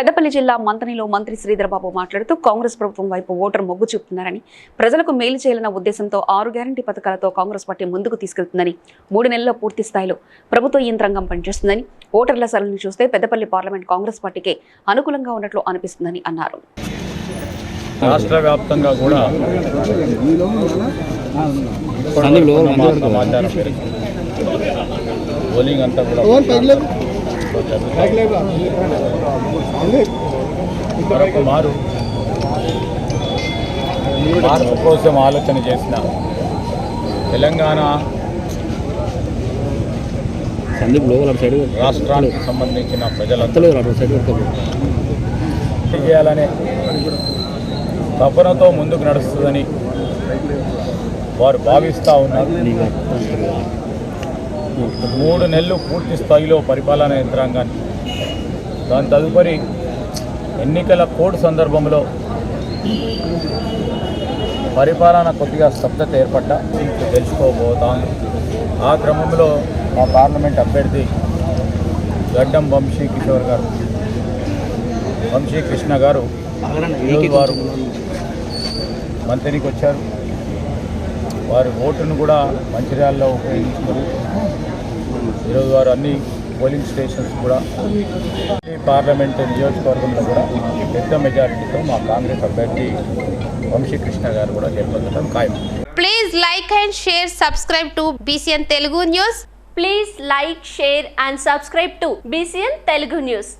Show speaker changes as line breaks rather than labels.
పెద్దపల్లి జిల్లా మంతనిలో మంత్రి శ్రీధరబాబు మాట్లాడుతూ కాంగ్రెస్ ప్రభుత్వం వైపు ఓటర్ మొగ్గు చూపుతున్నారని ప్రజలకు మేలు చేయాలన్న ఉద్దేశంతో ఆరు గ్యారంటీ పథకాలతో కాంగ్రెస్ పార్టీ ముందుకు తీసుకెళ్తుందని మూడు నెలల్లో పూర్తి స్థాయిలో ప్రభుత్వ యంత్రాంగం పనిచేస్తుందని ఓటర్ల సరళిని చూస్తే పెద్దపల్లి పార్లమెంట్ కాంగ్రెస్ పార్టీకే అనుకూలంగా ఉన్నట్లు అనిపిస్తుందని అన్నారు.
రాష్ట్ర వ్యాప్తంగా కూడా పోలింగ్ అంతా కూడా మరొక మారు. మార్పు కోసం ఆలోచన చేసిన తెలంగాణ రాష్ట్రానికి సంబంధించిన
పెట్టుకో
చేయాలనే తపనతో ముందుకు నడుస్తుందని వారు భావిస్తూ ఉన్నారు. మూడు నెలలు పూర్తి స్థాయిలో పరిపాలనా యంత్రాంగాన్ని దాని తదుపరి ఎన్నికల కోడ్ సందర్భంలో పరిపాలన కొద్దిగా స్తబ్దత ఏర్పడ్డ తెలుసుకోబోతాను ఆ క్రమంలో మా పార్లమెంట్ అభ్యర్థి గడ్డం వంశీ కిషోర్ గారు వంశీ కృష్ణ గారు వారు మంత్రికి వచ్చారు. వారి ఓటును కూడా మంచిర్యాలలో ఉపయోగించుకుని ఈరోజు వారు అన్ని పోలింగ్ స్టేషన్స్ కూడా పార్లమెంటు నియోజకవర్గంలో కూడా పెద్ద మెజారిటీతో మా కాంగ్రెస్ అభ్యర్థి వంశీకృష్ణ గారు కూడా గెలుపొందడం ఖాయం.
Please like and share subscribe to BCN Telugu news
please like share and subscribe to BCN Telugu news